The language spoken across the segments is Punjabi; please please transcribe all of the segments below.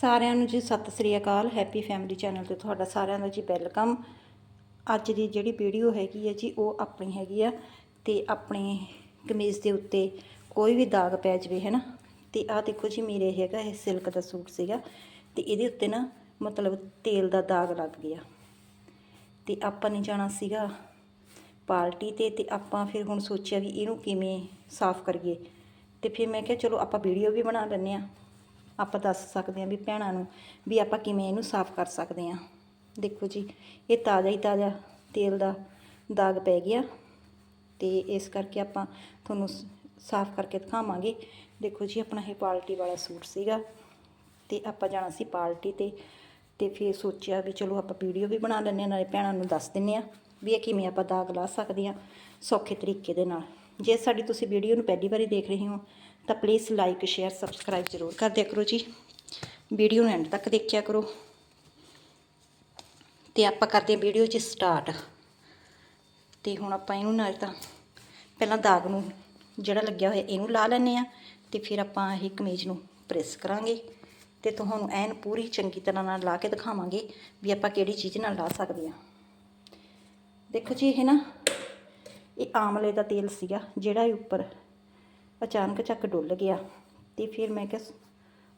ਸਾਰਿਆਂ ਨੂੰ ਜੀ ਸਤਿ ਸ੍ਰੀ ਅਕਾਲ ਹੈਪੀ ਫੈਮਿਲੀ ਚੈਨਲ ਤੇ ਤੁਹਾਡਾ ਸਾਰਿਆਂ ਦਾ ਜੀ ਵੈਲਕਮ ਅੱਜ ਦੀ ਜਿਹੜੀ ਵੀਡੀਓ ਹੈਗੀ ਹੈ ਜੀ, ਉਹ ਆਪਣੀ ਹੈਗੀ ਆ ਤੇ ਆਪਣੇ ਕਮੀਜ਼ ਦੇ ਉੱਤੇ ਕੋਈ ਵੀ ਦਾਗ ਪੈ ਜਵੇ ਹੈ ਨਾ ਤੇ ਆਹ ਦੇਖੋ ਜੀ ਮੇਰੇ ਹੈਗਾ ਇਹ ਸਿਲਕ ਦਾ ਸੂਟ ਸੀਗਾ ਤੇ ਇਹਦੇ ਉੱਤੇ ਨਾ ਮਤਲਬ ਤੇਲ ਦਾ ਦਾਗ ਲੱਗ ਗਿਆ। ਤੇ ਆਪਾਂ ਨੇ ਜਾਣਾ ਸੀਗਾ ਪਾਰਟੀ ਤੇ ਤੇ ਆਪਾਂ ਫਿਰ ਹੁਣ ਸੋਚਿਆ ਵੀ ਇਹਨੂੰ ਕਿਵੇਂ ਸਾਫ਼ ਕਰੀਏ। ਤੇ ਫਿਰ ਮੈਂ ਕਿਹਾ ਚਲੋ ਆਪਾਂ ਵੀਡੀਓ ਵੀ ਬਣਾ ਲੈਂਦੇ ਆ ਆਪਾਂ ਦੱਸ ਸਕਦੇ ਹਾਂ ਵੀ ਭੈਣਾਂ ਨੂੰ ਵੀ ਆਪਾਂ ਕਿਵੇਂ ਇਹਨੂੰ ਸਾਫ਼ ਕਰ ਸਕਦੇ ਹਾਂ। ਦੇਖੋ ਜੀ, ਇਹ ਤਾਜ਼ਾ ਹੀ ਤਾਜ਼ਾ ਤੇਲ ਦਾ ਦਾਗ ਪੈ ਗਿਆ ਤੇ ਇਸ ਕਰਕੇ ਆਪਾਂ ਤੁਹਾਨੂੰ ਸਾਫ਼ ਕਰਕੇ ਦਿਖਾਵਾਂਗੇ। ਦੇਖੋ ਜੀ, ਆਪਣਾ ਇਹ ਪਾਲਟੀ ਵਾਲਾ ਸੂਟ ਸੀਗਾ ਤੇ ਆਪਾਂ ਜਾਣਾ ਸੀ ਪਾਲਟੀ ਤੇ ਤੇ ਫਿਰ ਸੋਚਿਆ ਵੀ ਚਲੋ ਆਪਾਂ ਵੀਡੀਓ ਵੀ ਬਣਾ ਲੈਂਦੇ ਹਾਂ, ਨਾਲੇ ਭੈਣਾਂ ਨੂੰ ਦੱਸ ਦਿੰਨੇ ਆ ਵੀ ਇਹ ਕਿਵੇਂ ਆਪਾਂ ਦਾਗ ਲਾ ਸਕਦੇ ਆ ਸੌਖੇ ਤਰੀਕੇ ਦੇ ਨਾਲ। ਜੇ ਸਾਡੀ ਤੁਸੀਂ ਵੀਡੀਓ ਨੂੰ ਪਹਿਲੀ ਵਾਰੀ ਦੇਖ ਰਹੇ ਹੋ ਤਾਂ ਪਲੀਜ਼ ਲਾਈਕ ਸ਼ੇਅਰ ਸਬਸਕ੍ਰਾਈਬ ਜ਼ਰੂਰ ਕਰ ਦਿਆ ਕਰੋ ਜੀ। ਵੀਡੀਓ ਨੂੰ ਐਂਡ ਤੱਕ ਦੇਖਿਆ ਕਰੋ। ਤੇ ਆਪਾਂ ਕਰਦੇ ਹਾਂ ਵੀਡੀਓ ਜੀ ਸਟਾਰਟ ਤੇ ਹੁਣ ਆਪਾਂ ਇਹਨੂੰ ਨਾਲ ਤਾਂ ਪਹਿਲਾਂ ਦਾਗ ਨੂੰ ਜਿਹੜਾ ਲੱਗਿਆ ਹੋਇਆ ਇਹਨੂੰ ਲਾ ਲੈਂਦੇ ਆ ਤੇ ਫਿਰ ਆਪਾਂ ਇਹ ਕਮੀਜ਼ ਨੂੰ ਪ੍ਰੈਸ ਕਰਾਂਗੇ। ਤੇ ਤੁਹਾਨੂੰ ਐਨ ਪੂਰੀ ਚੰਗੀ ਤਰ੍ਹਾਂ ਨਾਲ ਲਾ ਕੇ ਦਿਖਾਵਾਂਗੇ ਵੀ ਆਪਾਂ ਕਿਹੜੀ ਚੀਜ਼ ਨਾਲ ਲਾ ਸਕਦੇ ਆ ਦੇਖੋ ਜੀ ਇਹ ਨਾ, ਇਹ ਆਮਲੇ ਦਾ ਤੇਲ ਸੀਗਾ ਜਿਹੜਾ ਇਹ ਉੱਪਰ ਅਚਾਨਕ ਚੱਕ ਡੁੱਲ ਗਿਆ ਤੇ ਫਿਰ ਮੈਂ ਕਿਹਾ,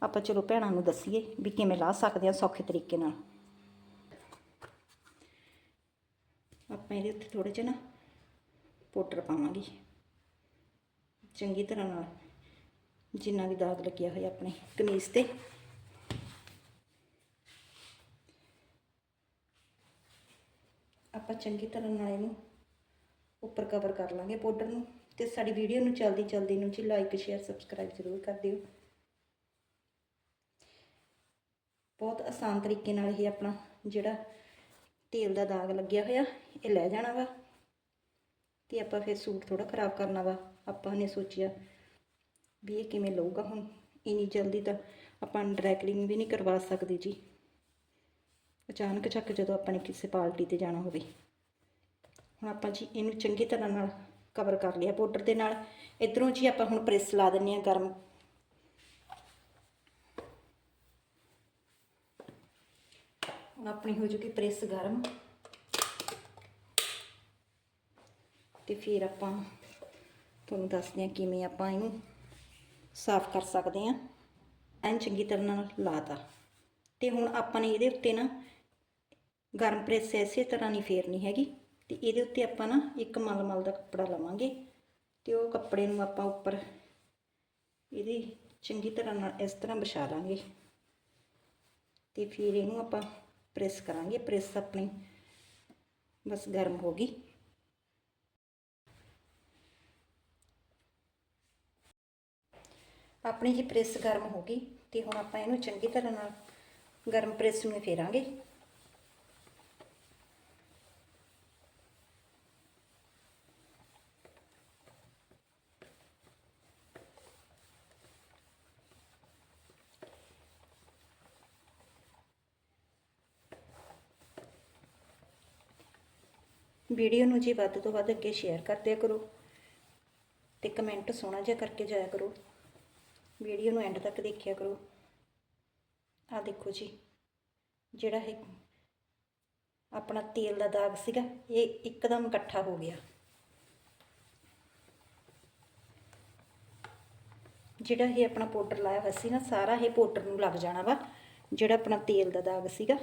ਆਪਾਂ ਚਲੋ ਭੈਣਾਂ ਨੂੰ ਦੱਸੀਏ ਵੀ ਕਿਵੇਂ ਲਾ ਸਕਦੇ ਆ ਸੌਖੇ ਤਰੀਕੇ ਨਾਲ। ਆਪਾਂ ਇਹਦੇ ਉੱਤੇ ਥੋੜੇ ਜਿਹਾ ਨਾ ਪਾਊਡਰ ਪਾਵਾਂਗੇ। ਚੰਗੀ ਤਰ੍ਹਾਂ ਨਾਲ, ਜਿੰਨਾ ਵੀ ਦਾਗ ਲੱਗਿਆ ਹੋਇਆ ਆਪਣੇ ਕਮੀਜ਼ ਤੇ। ਆਪਾਂ ਚੰਗੀ ਤਰ੍ਹਾਂ ਨਾਲ ਇਹਨੂੰ ਉੱਪਰ ਕਵਰ ਕਰ ਲਾਂਗੇ ਪਾਊਡਰ ਨੂੰ। ਤੇ ਸਾਡੀ ਵੀਡੀਓ ਨੂੰ ਜਲਦੀ ਜਲਦੀ ਨੂੰ ਜੀ ਲਾਈਕ ਸ਼ੇਅਰ ਸਬਸਕ੍ਰਾਈਬ ਜ਼ਰੂਰ ਕਰ ਦਿਓ। ਬਹੁਤ ਆਸਾਨ ਤਰੀਕੇ ਨਾਲ ਇਹ ਆਪਣਾ ਜਿਹੜਾ ਤੇਲ ਦਾ ਦਾਗ ਲੱਗਿਆ ਹੋਇਆ, ਇਹ ਲੈ ਜਾਣਾ ਵਾ। ਤੇ ਆਪਾਂ ਫਿਰ ਸੂਟ ਥੋੜਾ ਖਰਾਬ ਕਰਨਾ ਵਾ। ਆਪਾਂ ਨੇ ਸੋਚਿਆ ਵੀ ਇਹ ਕਿਵੇਂ ਲਊਗਾ ਹੁਣ? ਇਨੀ ਜਲਦੀ ਤਾਂ ਆਪਾਂ ਡਰਾਈ ਕਲੀਨ ਵੀ ਨਹੀਂ ਕਰਵਾ ਸਕਦੇ ਜੀ। ਅਚਾਨਕ ਚੱਕ ਜਦੋਂ ਆਪਾਂ ਨੇ ਕਿਸੇ ਪਾਰਟੀ ਤੇ ਜਾਣਾ ਹੋਵੇ। ਹੁਣ ਆਪਾਂ ਜੀ ਇਹਨੂੰ ਚੰਗੀ ਤਰ੍ਹਾਂ ਨਾਲ ਕਵਰ ਕਰ ਲਿਆ ਪਾਊਡਰ ਦੇ ਨਾਲ। ਇਧਰੋਂ ਜੀ ਆਪਾਂ ਹੁਣ ਪ੍ਰੈਸ ਲਾ ਦਿੰਨੇ ਆ ਗਰਮ। ਆਪਣੀ ਹੋ ਜੂਗੀ ਪ੍ਰੈਸ ਗਰਮ। ਤੇ ਫਿਰ ਆਪਾਂ ਤੁਹਾਨੂੰ ਦੱਸਦੇ ਹਾਂ ਕਿਵੇਂ ਆਪਾਂ ਇਹਨੂੰ ਸਾਫ਼ ਕਰ ਸਕਦੇ ਹਾਂ। ਐਨ ਚੰਗੀ ਤਰ੍ਹਾਂ ਨਾਲ ਲਾਤਾ। ਤੇ ਹੁਣ ਆਪਾਂ ਨੇ ਇਹਦੇ ਉੱਤੇ ਨਾ ਗਰਮ ਪ੍ਰੈਸ ਇਸੇ ਤਰ੍ਹਾਂ ਨਹੀਂ ਫੇਰਨੀ ਹੈਗੀ। ਤੇ ਇਹਦੇ ਉੱਤੇ ਆਪਾਂ ਨਾ ਇੱਕ ਮਲਮਲ ਦਾ ਕੱਪੜਾ ਲਵਾਂਗੇ ਤੇ ਉਹ ਕੱਪੜੇ ਨੂੰ ਆਪਾਂ ਉੱਪਰ ਇਹਦੀ ਚੰਗੀ ਤਰ੍ਹਾਂ ਨਾਲ ਇਸ ਤਰ੍ਹਾਂ ਵਿਛਾ ਲਾਂਗੇ ਤੇ ਫਿਰ ਇਹਨੂੰ ਆਪਾਂ ਪ੍ਰੈਸ ਕਰਾਂਗੇ, ਪ੍ਰੈਸ ਆਪਣੀ ਬਸ ਗਰਮ ਹੋ ਗਈ। ਆਪਣੀ ਜੀ ਪ੍ਰੈਸ ਗਰਮ ਹੋ ਗਈ ਤੇ ਹੁਣ ਆਪਾਂ ਇਹਨੂੰ ਚੰਗੀ ਤਰ੍ਹਾਂ ਨਾਲ ਗਰਮ ਪ੍ਰੈਸ ਨੂੰ ਫੇਰਾਂਗੇ। ਵੀਡੀਓ ਨੂੰ ਜੀ ਵੱਧ ਤੋਂ ਵੱਧ ਅੱਗੇ ਸ਼ੇਅਰ ਕਰਦਿਆ ਕਰੋ ਤੇ ਕਮੈਂਟ ਸੋਹਣਾ ਜਿਹਾ ਕਰਕੇ ਜਾਇਆ ਕਰੋ। ਵੀਡੀਓ ਨੂੰ ਐਂਡ ਤੱਕ ਦੇਖਿਆ ਕਰੋ। ਆ ਦੇਖੋ ਜੀ, ਜਿਹੜਾ ਇਹ ਆਪਣਾ ਤੇਲ ਦਾ ਦਾਗ ਸੀਗਾ, ਇਹ ਇੱਕਦਮ ਇਕੱਠਾ ਹੋ ਗਿਆ। ਜਿਹੜਾ ਇਹ ਆਪਣਾ ਪਾਊਡਰ ਲਾਇਆ ਹੋਇਆ ਸੀ ਨਾ, ਸਾਰਾ ਇਹ ਪਾਊਡਰ ਨੂੰ ਲੱਗ ਜਾਣਾ ਵਾ, ਜਿਹੜਾ ਆਪਣਾ ਤੇਲ ਦਾ ਦਾਗ ਸੀਗਾ।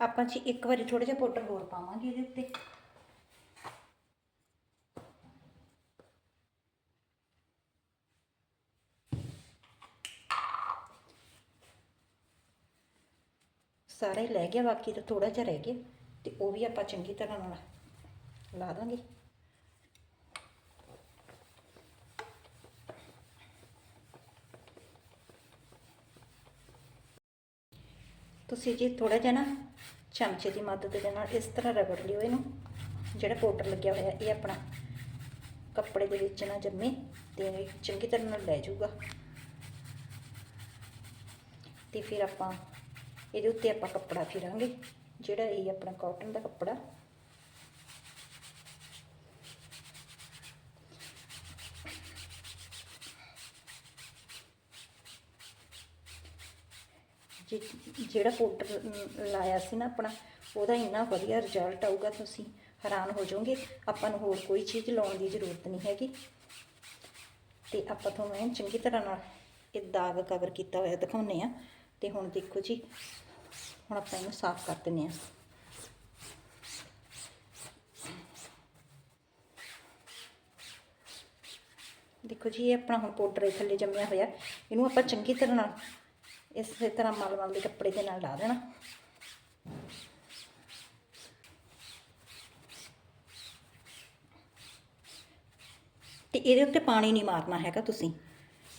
ਆਪਾਂ ਜੀ ਇੱਕ ਵਾਰੀ ਥੋੜਾ ਜਿਹਾ ਪਾਊਡਰ ਹੋਰ ਪਾਵਾਂਗੇ ਇਹਦੇ ਉੱਤੇ। ਸਾਰਾ ਹੀ ਲੈ ਗਿਆ, ਬਾਕੀ ਤਾਂ ਥੋੜਾ ਜਿਹਾ ਰਹਿ ਗਿਆ ਤੇ ਉਹ ਵੀ ਆਪਾਂ ਚੰਗੀ ਤਰ੍ਹਾਂ ਨਾਲ ਲਾ ਦਾਂਗੇ। ਤੁਸੀਂ ਜੀ ਥੋੜਾ ਜਿਹਾ ਨਾ ਚਮਚੇ ਦੀ ਮਦਦ ਦੇ ਨਾਲ ਇਸ ਤਰ੍ਹਾਂ ਰਗੜ ਲਿਓ ਇਹਨੂੰ। ਜਿਹੜਾ ਪਾਊਡਰ ਲੱਗਿਆ ਹੋਇਆ, ਇਹ ਆਪਣਾ ਕੱਪੜੇ ਦੇ ਵਿੱਚ ਨਾ ਜੰਮੇ ਤੇ ਚੰਗੀ ਤਰ੍ਹਾਂ ਨਾਲ ਲੈ ਜਾਊਗਾ। ਤੇ ਫਿਰ ਆਪਾਂ ਇਹਦੇ ਉੱਤੇ ਆਪਾਂ ਕੱਪੜਾ ਫਿਰਾਂਗੇ, ਜਿਹੜਾ ਇਹ ਆਪਣਾ ਕਾਟਨ ਦਾ ਕੱਪੜਾ। ਜਿਹੜਾ ਪਾਊਡਰ ਲਾਇਆ ਸੀ ਨਾ ਆਪਣਾ, ਉਹਦਾ ਇੰਨਾ ਵਧੀਆ ਰਿਜ਼ਲਟ ਆਊਗਾ, ਤੁਸੀਂ ਹੈਰਾਨ ਹੋ ਜਾਓਗੇ। ਆਪਾਂ ਨੂੰ ਹੋਰ ਕੋਈ ਚੀਜ਼ ਲਾਉਣ ਦੀ ਜ਼ਰੂਰਤ ਨਹੀਂ ਹੈਗੀ। ਤੇ ਆਪਾਂ ਤੁਹਾਨੂੰ ਐਨ ਚੰਗੀ ਤਰ੍ਹਾਂ ਨਾਲ ਇਹ ਦਾਗ ਕਵਰ ਕੀਤਾ ਹੋਇਆ ਦਿਖਾਉਨੇ ਆ ਤੇ ਹੁਣ ਦੇਖੋ ਜੀ, ਹੁਣ ਆਪਾਂ ਇਹਨੂੰ ਸਾਫ਼ ਕਰ ਦਿੰਨੇ ਆ ਦੇਖੋ ਜੀ, ਇਹ ਆਪਣਾ ਹੁਣ ਪਾਊਡਰ ਇਹ ਥੱਲੇ ਜੰਮਿਆ ਹੋਇਆ। ਇਹਨੂੰ ਆਪਾਂ ਚੰਗੀ ਤਰ੍ਹਾਂ ਨਾਲ ਇਸੇ ਤਰ੍ਹਾਂ ਮਲ ਮਲ ਦੇ ਕੱਪੜੇ ਦੇ ਨਾਲ ਲਾ ਦੇਣਾ। ਤੇ ਇਹਦੇ ਉੱਤੇ ਪਾਣੀ ਨਹੀਂ ਮਾਰਨਾ ਹੈਗਾ ਤੁਸੀਂ।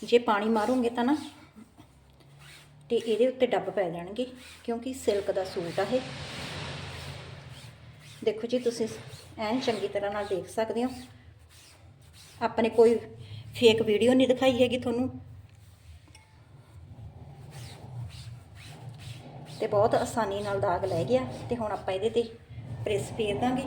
ਜੇ ਪਾਣੀ ਮਾਰੋਗੇ ਤਾਂ ਨਾ ਤੇ ਇਹਦੇ ਉੱਤੇ ਡੱਬ ਪੈ ਜਾਣਗੇ, ਕਿਉਂਕਿ ਸਿਲਕ ਦਾ ਸੂਟ ਆ ਇਹ। ਦੇਖੋ ਜੀ, ਤੁਸੀਂ ਐਨ ਚੰਗੀ ਤਰ੍ਹਾਂ ਨਾਲ ਦੇਖ ਸਕਦੇ ਹੋ। ਆਪਾਂ ਨੇ ਕੋਈ ਫੇਕ ਵੀਡੀਓ ਨਹੀਂ ਦਿਖਾਈ ਹੈਗੀ ਤੁਹਾਨੂੰ। ਤੇ ਬਹੁਤ ਆਸਾਨੀ ਨਾਲ ਦਾਗ ਲੈ ਗਿਆ ਤੇ ਹੁਣ ਆਪਾਂ ਇਹਦੇ ਤੇ ਪ੍ਰੈਸ ਫੇਰ ਦਾਂਗੇ।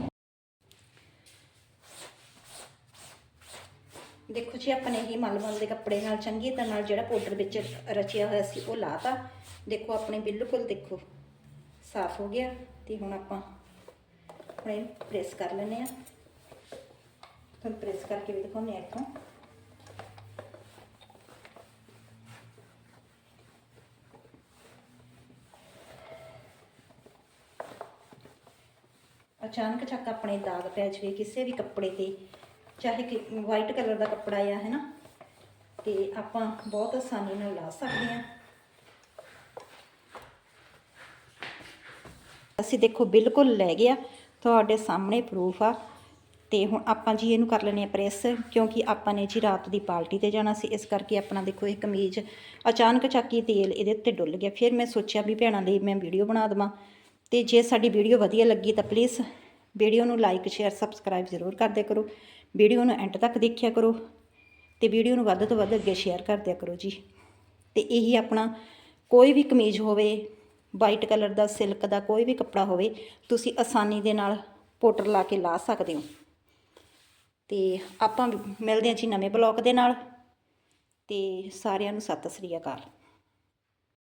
ਦੇਖੋ ਜੀ ਆਪਾਂ ਨੇ ਇਹ ਮਲਮਲ ਦੇ ਕੱਪੜੇ ਨਾਲ ਚੰਗੀ ਤਰ੍ਹਾਂ ਨਾਲ ਜਿਹੜਾ ਪਾਊਡਰ ਵਿੱਚ ਰਚਿਆ ਹੋਇਆ ਸੀ, ਉਹ ਲਾਤਾ। ਦੇਖੋ, ਆਪਣੇ ਬਿਲਕੁਲ ਦੇਖੋ, ਸਾਫ਼ ਹੋ ਗਿਆ ਤੇ ਹੁਣ ਆਪਾਂ ਹੁਣ ਪ੍ਰੈਸ ਕਰ ਲੈਂਦੇ ਆ ਤੁਹਾਨੂੰ ਪ੍ਰੈਸ ਕਰਕੇ ਵੀ ਦਿਖਾਉਂਦੇ ਆ ਇੱਥੋਂ। ਅਚਾਨਕ ਚੱਕ ਆਪਣੇ ਦਾਗ ਪੈ ਜਾਵੇ, ਕਿਸੇ ਵੀ ਕੱਪੜੇ ਤੇ, ਚਾਹੇ ਕਿ ਵਾਈਟ ਕਲਰ ਦਾ ਕੱਪੜਾ ਆ, ਹੈ ਨਾ? ਤੇ ਆਪਾਂ ਬਹੁਤ ਆਸਾਨੀ ਨਾਲ ਲਾ ਸਕਦੇ ਹਾਂ। ਅਸੀਂ ਦੇਖੋ, ਬਿਲਕੁਲ ਲੈ ਗਿਆ। ਤੁਹਾਡੇ ਸਾਹਮਣੇ ਪ੍ਰੂਫ ਆ। ਤੇ ਹੁਣ ਆਪਾਂ ਜੀ ਇਹਨੂੰ ਕਰ ਲੈਣੇ ਆ ਪ੍ਰੈਸ ਕਿਉਂਕਿ ਆਪਾਂ ਨੇ ਜੀ ਰਾਤ ਦੀ ਪਾਰਟੀ ਤੇ ਜਾਣਾ ਸੀ। ਇਸ ਕਰਕੇ ਆਪਣਾ ਦੇਖੋ, ਇਹ ਕਮੀਜ਼ ਅਚਾਨਕ ਚੱਕੀ ਤੇਲ ਇਹਦੇ ਉੱਤੇ ਡੁੱਲ ਗਿਆ। ਫਿਰ ਮੈਂ ਸੋਚਿਆ ਵੀ ਭੈਣਾਂ ਲਈ ਮੈਂ ਵੀਡੀਓ ਬਣਾ ਦੇਵਾਂ। ਤੇ ਜੇ ਸਾਡੀ ਵੀਡੀਓ ਵਧੀਆ ਲੱਗੀ ਤਾਂ ਪਲੀਜ਼ ਵੀਡੀਓ ਨੂੰ ਲਾਈਕ, ਸ਼ੇਅਰ, ਸਬਸਕ੍ਰਾਈਬ ਜ਼ਰੂਰ ਕਰ ਕਰੋ। ਵੀਡੀਓ ਨੂੰ ਐਂਡ ਤੱਕ ਦੇਖਿਆ ਕਰੋ ਤੇ ਵੀਡੀਓ ਨੂੰ ਵੱਧ ਤੋਂ ਵੱਧ ਅੱਗੇ ਸ਼ੇਅਰ ਕਰਦਿਆ ਕਰੋ ਜੀ। ਤੇ ਇਹੀ ਆਪਣਾ ਕੋਈ ਵੀ ਕਮੀਜ਼ ਹੋਵੇ, ਵਾਈਟ ਕਲਰ ਦਾ, ਸਿਲਕ ਦਾ, ਕੋਈ ਵੀ ਕੱਪੜਾ ਹੋਵੇ, ਤੁਸੀਂ ਆਸਾਨੀ ਦੇ ਨਾਲ ਪੋਟਰ ਲਾ ਕੇ ਲਾ ਸਕਦੇ ਹੋ। ਤੇ ਆਪਾਂ ਮਿਲਦੇ ਹਾਂ ਜੀ ਨਵੇਂ ਬਲੌਗ ਦੇ ਨਾਲ। ਤੇ ਸਾਰਿਆਂ ਨੂੰ ਸਤਿ ਸ੍ਰੀ ਅਕਾਲ।